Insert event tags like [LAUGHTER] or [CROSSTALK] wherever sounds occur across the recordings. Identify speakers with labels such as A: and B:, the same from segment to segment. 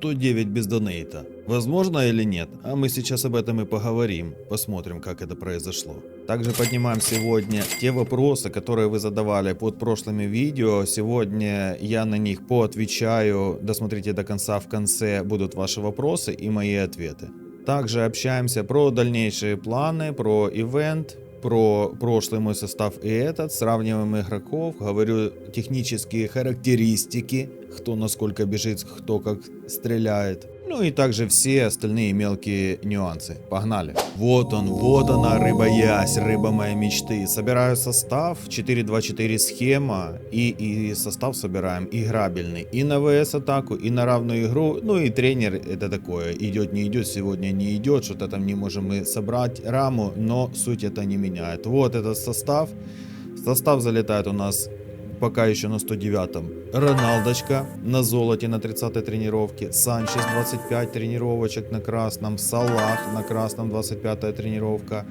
A: 109 без донейта. Возможно или нет? А мы сейчас об этом и поговорим. Посмотрим, как это произошло. Также поднимаем сегодня те вопросы, которые вы задавали под прошлыми видео. Сегодня я на них поотвечаю. Досмотрите до конца. В конце будут ваши вопросы и мои ответы. Также общаемся про дальнейшие планы, про ивент, про прошлый мой состав и этот, сравниваем игроков, говорю технические характеристики, кто насколько бежит, кто как стреляет. Ну и также все остальные мелкие нюансы. Погнали. Вот он, вот она, рыба ясь, рыба моей мечты. Собираю состав, 4-2-4 схема, и, и состав собираем играбельный. И на ВС атаку, и на равную игру. Ну и тренер это такое, идет, не идет, сегодня не идет, что-то там не можем мы собрать раму, но суть это не меняет. Вот этот состав. В состав залетает у нас пока еще на 109-м. Роналдочка на золоте на 30-й тренировке. Санчес 25 тренировочек на красном. Салах на красном 25-я тренировка.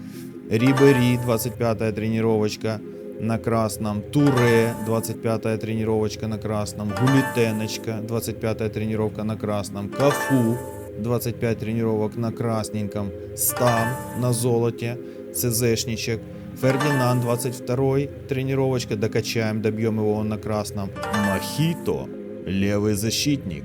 A: Рибери 25-я тренировочка на красном. Туре 25-я тренировочка на красном. Гулитеночка 25-я тренировка на красном. Кафу 25 тренировок на красненьком. Стам на золоте. ЦЗшничек. Фердинанд 22 тренировочка, докачаем, добьем его на красном. Мохито, левый защитник.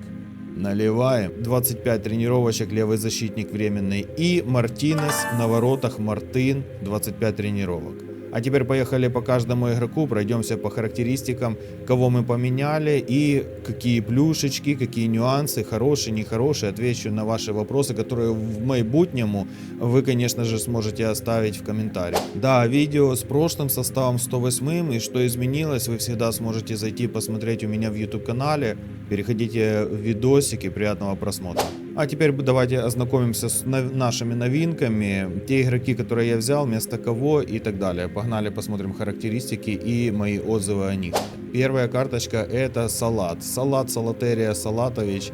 A: Наливаем. 25 тренировочек, левый защитник временный. И Мартинес на воротах, Мартин, 25 тренировок. А теперь поехали по каждому игроку, пройдемся по характеристикам, кого мы поменяли и какие плюшечки, какие нюансы, хорошие, нехорошие. Отвечу на ваши вопросы, которые в майбутнему вы, конечно же, сможете оставить в комментариях. Да, видео с прошлым составом 108 и что изменилось, вы всегда сможете зайти посмотреть у меня в YouTube канале. Переходите в видосики, приятного просмотра. А теперь давайте ознакомимся с нашими новинками. Те игроки, которые я взял, вместо кого и так далее. Погнали посмотрим характеристики и мои отзывы о них. Первая карточка это Салат. Салат Салатерия Салатович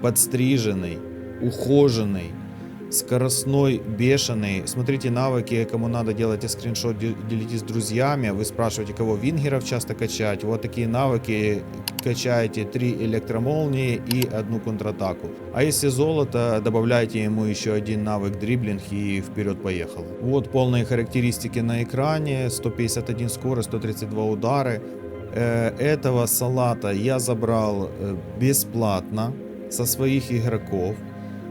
A: подстриженный, ухоженный, скоростной, бешеный. Смотрите навыки, кому надо делайте скриншот, делитесь с друзьями. Вы спрашиваете, кого вингеров часто качать. Вот такие навыки качаете 3 электромолнии и одну контратаку. А если золото, добавляйте ему еще один навык дриблинг и вперед поехал. Вот полные характеристики на экране. 151 скорость, 132 удары. Э, этого салата я забрал э, бесплатно со своих игроков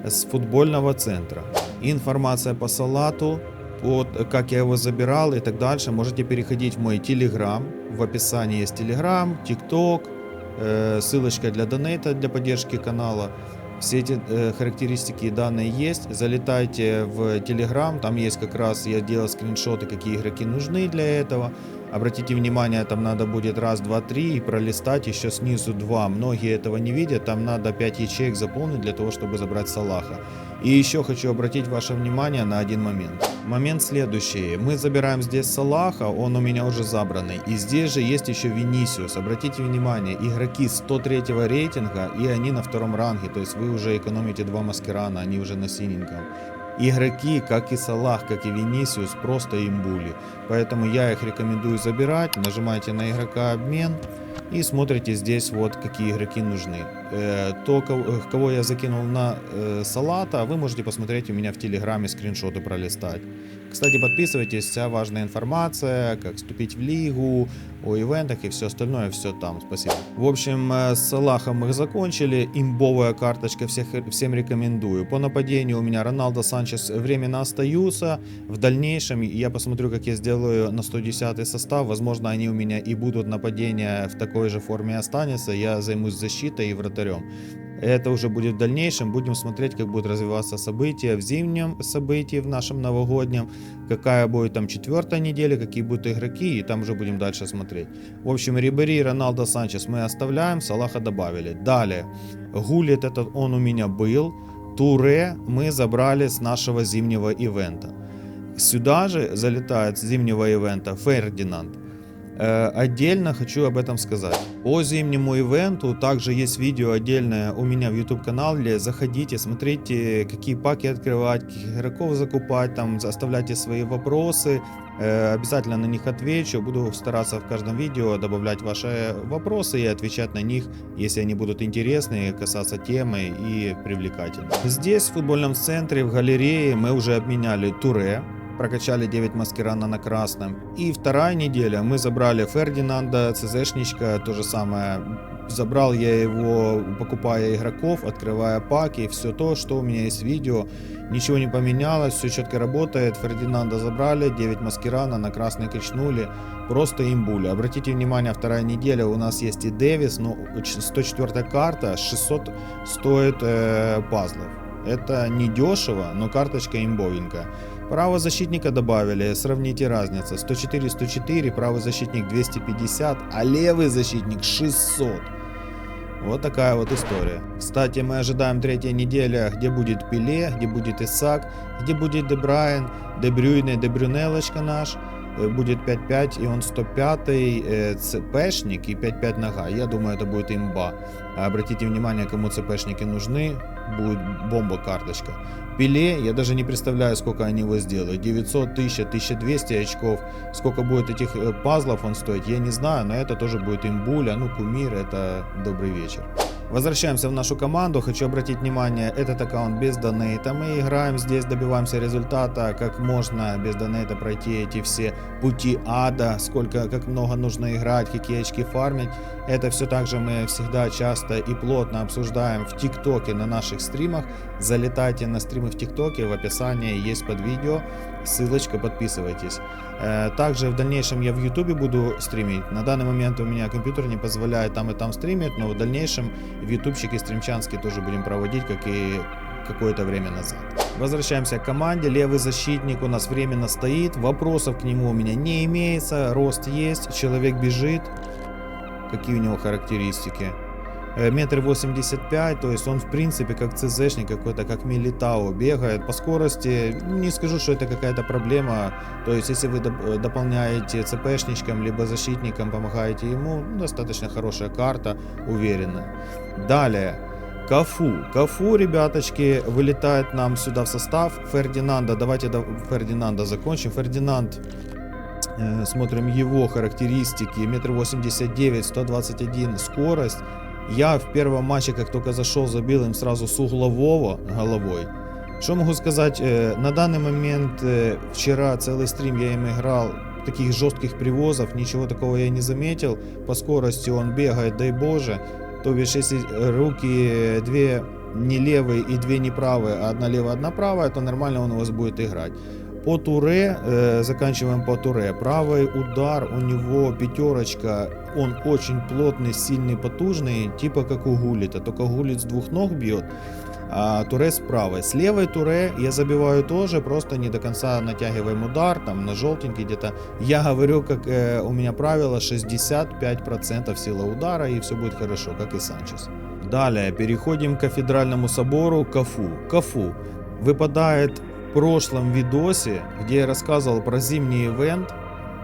A: с футбольного центра. Информация по салату, вот как я его забирал и так дальше, можете переходить в мой телеграм. В описании есть телеграм, тикток, э, ссылочка для донейта, для поддержки канала. Все эти э, характеристики и данные есть. Залетайте в Telegram, там есть как раз, я делал скриншоты, какие игроки нужны для этого. Обратите внимание, там надо будет раз, два, три и пролистать еще снизу два. Многие этого не видят, там надо 5 ячеек заполнить для того, чтобы забрать Салаха. И еще хочу обратить ваше внимание на один момент. Момент следующий. Мы забираем здесь Салаха, он у меня уже забранный. И здесь же есть еще Винисиус. Обратите внимание, игроки 103 рейтинга и они на втором ранге. То есть вы уже экономите два маскерана, они уже на синеньком. Игроки, как и Салах, как и Винисиус, просто имбули. Поэтому я их рекомендую забирать. Нажимайте на игрока обмен и смотрите здесь вот какие игроки нужны. Э, то, кого я закинул на э, салата, вы можете посмотреть у меня в телеграме скриншоты пролистать. Кстати, подписывайтесь, вся важная информация, как вступить в лигу, о ивентах и все остальное, все там. Спасибо. В общем, э, с Салахом мы закончили. Имбовая карточка, всех, всем рекомендую. По нападению у меня Роналдо, Санчес временно остаются. В дальнейшем я посмотрю, как я сделаю на 110 состав. Возможно, они у меня и будут нападения в такой же форме останется. Я займусь защитой и вратарем. Это уже будет в дальнейшем. Будем смотреть, как будут развиваться события в зимнем событии, в нашем новогоднем. Какая будет там четвертая неделя, какие будут игроки. И там уже будем дальше смотреть. В общем, Рибери, Роналдо, Санчес мы оставляем. Салаха добавили. Далее. Гулит этот он у меня был. Туре мы забрали с нашего зимнего ивента. Сюда же залетает с зимнего ивента Фердинанд. Э, отдельно хочу об этом сказать. По зимнему ивенту также есть видео отдельное у меня в YouTube канале. Заходите, смотрите, какие паки открывать, каких игроков закупать, там оставляйте свои вопросы. Э, обязательно на них отвечу. Буду стараться в каждом видео добавлять ваши вопросы и отвечать на них, если они будут интересны, касаться темы и привлекательны. Здесь, в футбольном центре, в галерее, мы уже обменяли туре прокачали 9 маскирана на красном. И вторая неделя мы забрали Фердинанда, ЦЗшничка, то же самое. Забрал я его, покупая игроков, открывая паки, все то, что у меня есть видео. Ничего не поменялось, все четко работает. Фердинанда забрали, 9 маскирана на красный качнули. Просто имбуля. Обратите внимание, вторая неделя у нас есть и Дэвис, но 104 карта, 600 стоит э, пазлов. Это не дешево, но карточка имбовенькая. Право защитника добавили, сравните разницу. 104-104, правый защитник 250, а левый защитник 600. Вот такая вот история. Кстати, мы ожидаем третья неделя, где будет Пеле, где будет Исак, где будет Дебрайен, Дебрюйне, Дебрюнелочка наш. Э, будет 5-5, и он 105 э, ЦПшник и 5-5 нога. Я думаю, это будет имба. Обратите внимание, кому ЦПшники нужны. Будет бомба Пиле, я даже не представляю, сколько они его сделают. 900, 1000, 1200 очков. Сколько будет этих э, пазлов он стоить, я не знаю, но это тоже будет имбуля. Ну, кумир, это добрый вечер. Возвращаемся в нашу команду. Хочу обратить внимание, этот аккаунт без донейта. Мы играем здесь, добиваемся результата, как можно без донейта пройти эти все пути ада, сколько, как много нужно играть, какие очки фармить. Это все также мы всегда часто и плотно обсуждаем в ТикТоке на наших стримах. Залетайте на стримы в ТикТоке, в описании есть под видео, ссылочка, подписывайтесь. Э, также в дальнейшем я в Ютубе буду стримить. На данный момент у меня компьютер не позволяет там и там стримить, но в дальнейшем в ютубчике стримчанский тоже будем проводить, как и какое-то время назад. Возвращаемся к команде. Левый защитник у нас временно стоит. Вопросов к нему у меня не имеется. Рост есть. Человек бежит. Какие у него характеристики? Э, метр восемьдесят пять, то есть он в принципе как ЦЗшник какой-то, как Милитао бегает по скорости. Не скажу, что это какая-то проблема. То есть если вы э, дополняете ЦПшничком либо защитником, помогаете ему, ну, достаточно хорошая карта, уверенно. Далее. Кафу. Кафу, ребяточки, вылетает нам сюда в состав Фердинанда. Давайте до Фердинанда закончим. Фердинанд э, Смотрим его характеристики. Метр восемьдесят девять, сто двадцать один скорость. Я в первом матче, как только зашел, забил им сразу с углового головой. Что могу сказать? На данный момент, вчера целый стрим я им играл, таких жестких привозов, ничего такого я не заметил. По скорости он бегает, дай боже. То бишь, если руки две не левые и две не правые, а одна левая, одна правая, то нормально он у вас будет играть. По туре, э, заканчиваем по туре. Правый удар у него пятерочка, он очень плотный, сильный, потужный, типа как у Гулита, только Гулит с двух ног бьет, а туре с правой. С левой туре я забиваю тоже, просто не до конца натягиваем удар, там на желтенький где-то. Я говорю, как э, у меня правило, 65% сила удара и все будет хорошо, как и Санчес. Далее переходим к кафедральному собору Кафу. Кафу выпадает прошлом видосе, где я рассказывал про зимний ивент.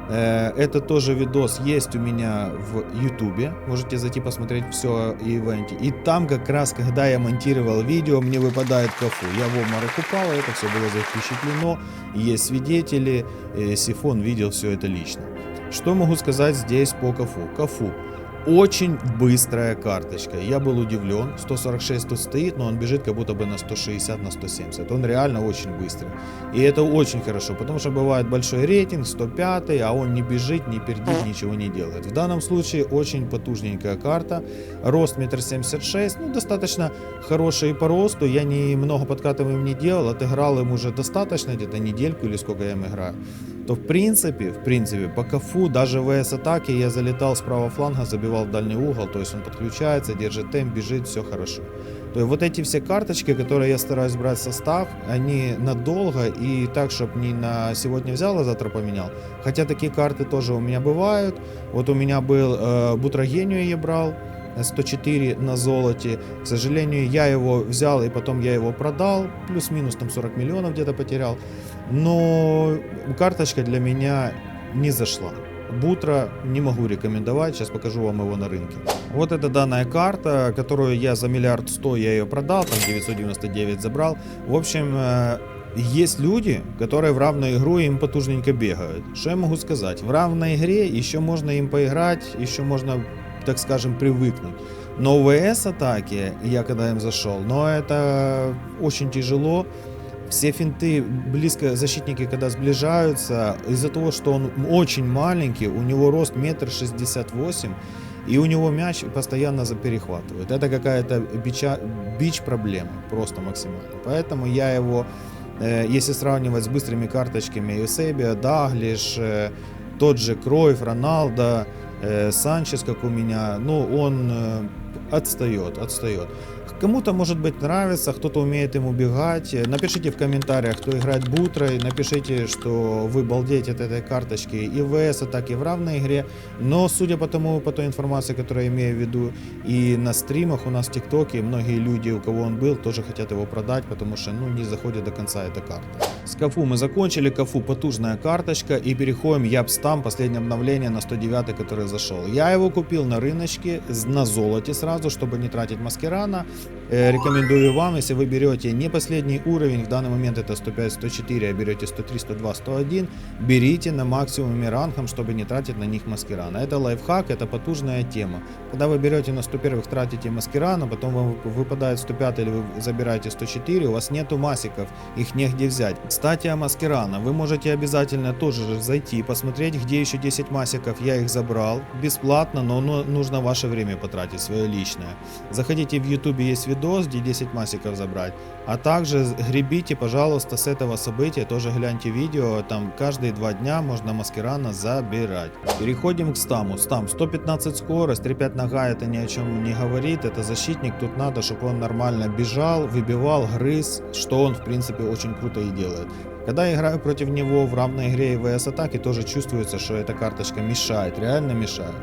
A: Э, это тоже видос есть у меня в ютубе. Можете зайти посмотреть все о ивенте. И там как раз, когда я монтировал видео, мне выпадает кафу. Я в обморок упал, это все было запечатлено. Есть свидетели, э, Сифон видел все это лично. Что могу сказать здесь по кафу? Кафу. Очень быстрая карточка. Я был удивлен. 146 тут стоит, но он бежит как будто бы на 160, на 170. Он реально очень быстрый. И это очень хорошо, потому что бывает большой рейтинг, 105, а он не бежит, не пердит, ничего не делает. В данном случае очень потужненькая карта. Рост 1,76 м, ну достаточно хороший по росту. Я немного подкатываем не делал, отыграл им уже достаточно, где-то недельку или сколько я им играю то в принципе, в принципе, по кафу, даже в ВС-атаке я залетал с правого фланга, забивал в дальний угол, то есть он подключается, держит темп, бежит, все хорошо. То есть вот эти все карточки, которые я стараюсь брать в состав, они надолго и так, чтобы не на сегодня взял, а завтра поменял. Хотя такие карты тоже у меня бывают. Вот у меня был э, Бутрогению я брал, 104 на золоте. К сожалению, я его взял и потом я его продал. Плюс-минус там 40 миллионов где-то потерял. Но карточка для меня не зашла. Бутра не могу рекомендовать, сейчас покажу вам его на рынке. Вот это данная карта, которую я за миллиард сто, я ее продал, там 999 забрал. В общем, э, есть люди, которые в равную игру им потужненько бегают. Что я могу сказать? В равной игре еще можно им поиграть, еще можно, так скажем, привыкнуть. Но ВС атаки, я когда им зашел, но это очень тяжело. Все финты близко, защитники когда сближаются, из-за того, что он очень маленький, у него рост метр шестьдесят восемь, и у него мяч постоянно заперехватывает. Это какая-то бича, бич проблема, просто максимально. Поэтому я его, э, если сравнивать с быстрыми карточками Юсебия, Даглиш, э, тот же Кройф, Роналдо, э, Санчес, как у меня, ну, он э, отстает, отстает. Кому-то, может быть, нравится, кто-то умеет им убегать. Напишите в комментариях, кто играет бутрой. Напишите, что вы балдеете от этой карточки и в ВС, так и в равной игре. Но, судя по тому, по той информации, которую я имею в виду, и на стримах у нас в ТикТоке, многие люди, у кого он был, тоже хотят его продать, потому что, ну, не заходит до конца эта карта. С Кафу мы закончили. Кафу потужная карточка. И переходим Ябстам, последнее обновление на 109, который зашел. Я его купил на рыночке, на золоте сразу, чтобы не тратить маскирана. Э, рекомендую вам, если вы берете не последний уровень, в данный момент это 105, 104, а берете 103, 102, 101, берите на максимуме рангом, чтобы не тратить на них маскирана. Это лайфхак, это потужная тема. Когда вы берете на 101 тратите маскирана, потом вам выпадает 105 или вы забираете 104, у вас нету масиков, их негде взять. Кстати, о маскирана. Вы можете обязательно тоже зайти и посмотреть, где еще 10 масиков. Я их забрал бесплатно, но нужно ваше время потратить, свое личное. Заходите в YouTube, есть видос, где 10 масиков забрать. А также гребите, пожалуйста, с этого события, тоже гляньте видео, там каждые два дня можно маскирана забирать. Переходим к стаму. Стам 115 скорость, 3-5 нога это ни о чем не говорит, это защитник, тут надо, чтобы он нормально бежал, выбивал, грыз, что он в принципе очень круто и делает. Когда я играю против него в равной игре и ВС атаки, тоже чувствуется, что эта карточка мешает, реально мешает.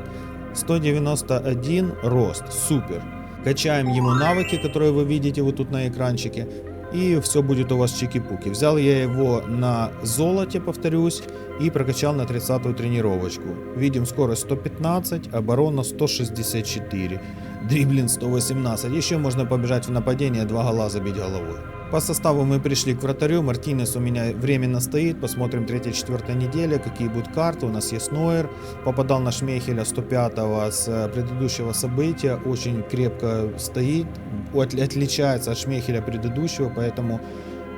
A: 191 рост, супер. Качаем ему навыки, которые вы видите вот тут на экранчике. И все будет у вас чики-пуки. Взял я его на золоте, повторюсь, и прокачал на 30-ю тренировочку. Видим скорость 115, оборона 164, дриблинг 118. Еще можно побежать в нападение, два гола забить головой. По составу мы пришли к вратарю. Мартинес у меня временно стоит. Посмотрим 3-4 неделя, какие будут карты. У нас есть Нойер. Попадал на Шмейхеля 105 с предыдущего события. Очень крепко стоит. Отличается от Шмейхеля предыдущего, поэтому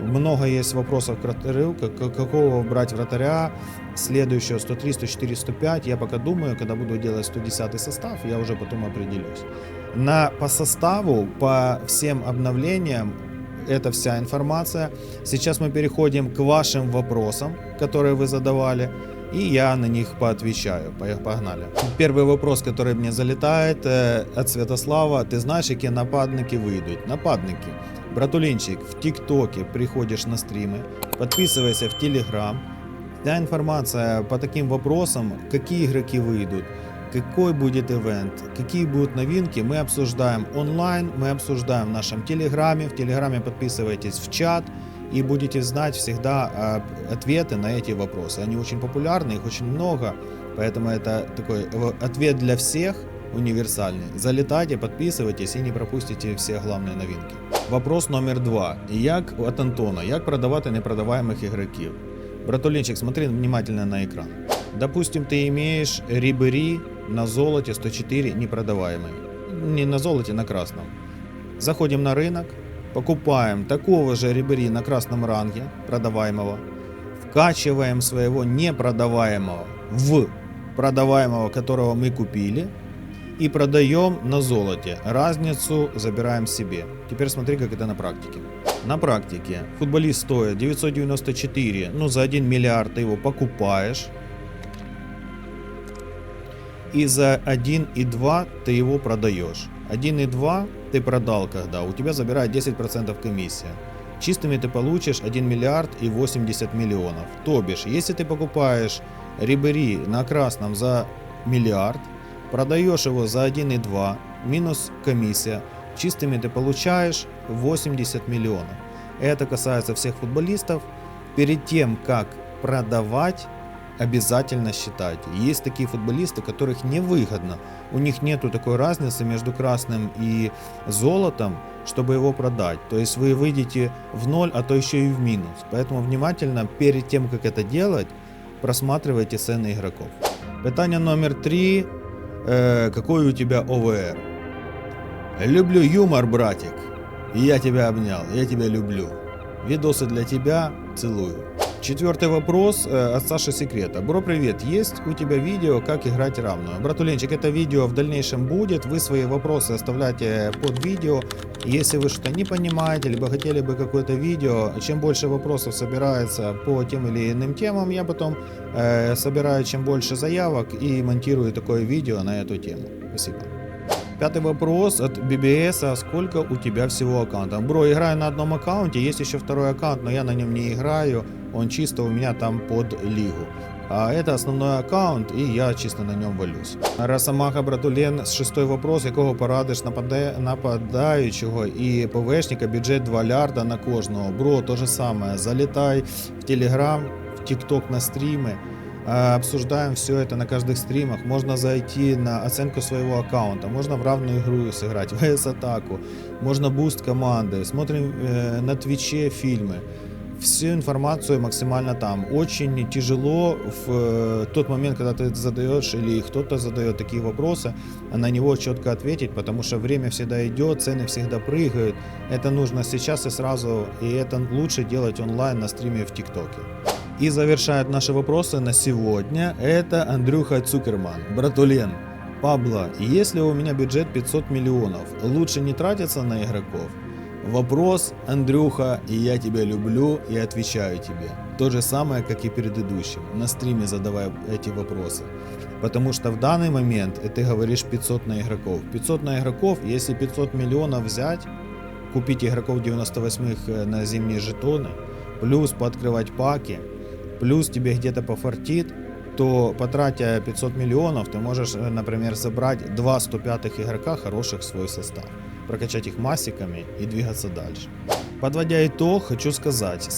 A: много есть вопросов к вратарю, какого брать вратаря, следующего 103, 104, 105. Я пока думаю, когда буду делать 110 состав, я уже потом определюсь. На, по составу, по всем обновлениям это вся информация. Сейчас мы переходим к вашим вопросам, которые вы задавали. И я на них поотвечаю. Погнали. Первый вопрос, который мне залетает э, от Святослава. Ты знаешь, какие нападники выйдут? Нападники. Братулинчик, в ТикТоке приходишь на стримы, подписывайся в Телеграм. Вся информация по таким вопросам, какие игроки выйдут, какой будет ивент, какие будут новинки, мы обсуждаем онлайн, мы обсуждаем в нашем Телеграме. В Телеграме подписывайтесь в чат и будете знать всегда а, ответы на эти вопросы. Они очень популярны, их очень много, поэтому это такой ответ для всех универсальный. Залетайте, подписывайтесь и не пропустите все главные новинки. Вопрос номер два. Як от Антона, як продавати непродаваемых игроків? Братулинчик, смотри внимательно на экран. Допустим, ты имеешь Рибери на золоте 104 непродаваемый. Не на золоте, на красном. Заходим на рынок, покупаем такого же Рибери на красном ранге, продаваемого, вкачиваем своего непродаваемого в продаваемого, которого мы купили, и продаем на золоте. Разницу забираем себе. Теперь смотри, как это на практике. На практике футболист стоит 994, ну за 1 миллиард ты его покупаешь, и за 1,2 ты его продаешь. 1,2 ты продал когда, у тебя забирает 10% комиссия. Чистыми ты получишь 1 миллиард и 80 миллионов. То бишь, если ты покупаешь Рибери на красном за миллиард, продаешь его за 1,2 минус комиссия, чистыми ты получаешь 80 миллионов. Это касается всех футболистов. Перед тем, как продавать, обязательно считайте. Есть такие футболисты, которых невыгодно. У них нету такой разницы между красным и золотом, чтобы его продать. То есть вы выйдете в ноль, а то еще и в минус. Поэтому внимательно перед тем, как это делать, просматривайте цены игроков. Питание номер три. Э, какой у тебя ОВР? Люблю юмор, братик. Я тебя обнял, я тебя люблю. Видосы для тебя, целую. Четвертый вопрос э, от Саши Секрета. Бро, привет. Есть у тебя видео, как играть равную? Братуленчик, это видео в дальнейшем будет. Вы свои вопросы оставляйте под видео. Если вы что-то не понимаете, либо хотели бы какое-то видео, чем больше вопросов собирается по тем или иным темам, я потом э, собираю чем больше заявок и монтирую такое видео на эту тему. Спасибо. Пятый вопрос от BBS. А сколько у тебя всего аккаунтов? Бро, играю на одном аккаунте, есть еще второй аккаунт, но я на нем не играю. Он чисто у меня там под лигу. А это основной аккаунт, і я чисто на ньому валюсь. Росомаха Братулен, шестой вопрос, якого порадиш нападе... нападаючого і ПВшника бюджет 2 лярда на кожного. Бро, то же самое. Залетай в Телеграм, в ТикТок на стримы. Э, Обсуждаем все это на каждых стримах. Можно зайти на оценку своего аккаунта, можно в равную игру сыграть, в [LAUGHS] ВС-атаку, можно буст команды, смотрим э, на Твиче фильмы. Всю информацию максимально там. Очень тяжело в э, тот момент, когда ты задаешь или кто-то задает такие вопросы, на него четко ответить, потому что время всегда идет, цены всегда прыгают. Это нужно сейчас и сразу, и это лучше делать онлайн на стриме в ТикТоке. И завершает наши вопросы на сегодня это Андрюха Цукерман. Братулен, Пабло, если у меня бюджет 500 миллионов, лучше не тратиться на игроков? Вопрос, Андрюха, и я тебя люблю и отвечаю тебе. То же самое, как и предыдущим. На стриме задавай эти вопросы. Потому что в данный момент ты говоришь 500 на игроков. 500 на игроков, если 500 миллионов взять, купить игроков 98-х э, на зимние жетоны, плюс пооткрывать паки, плюс тебе где-то пофартит, то потратя 500 миллионов, ты можешь, э, например, забрать 2 105 игрока хороших в свой состав, прокачать их массиками и двигаться дальше. Подводя итог, хочу сказать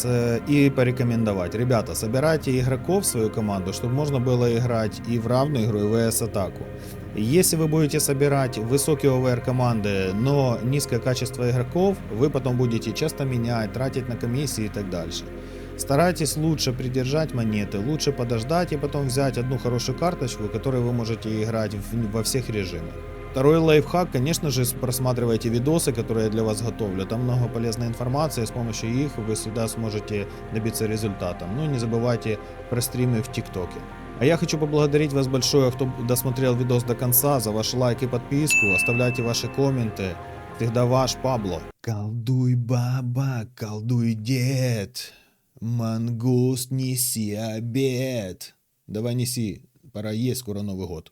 A: и порекомендовать. Ребята, собирайте игроков в свою команду, чтобы можно было играть и в равную игру, и в ВС-атаку. Если вы будете собирать высокие ОВР команды, но низкое качество игроков, вы потом будете часто менять, тратить на комиссии и так дальше. Старайтесь лучше придержать монеты, лучше подождать и потом взять одну хорошую карточку, которой вы можете играть в- во всех режимах. Второй лайфхак, конечно же, просматривайте видосы, которые я для вас готовлю. Там много полезной информации, с помощью их вы всегда сможете добиться результата. Ну и не забывайте про стримы в ТикТоке. А я хочу поблагодарить вас большое, кто досмотрел видос до конца, за ваш лайк и подписку. Оставляйте ваши комменты. Всегда ваш Пабло. Колдуй, баба, колдуй, дед. Мангуст, неси обед. Давай неси, пора есть, скоро Новый год.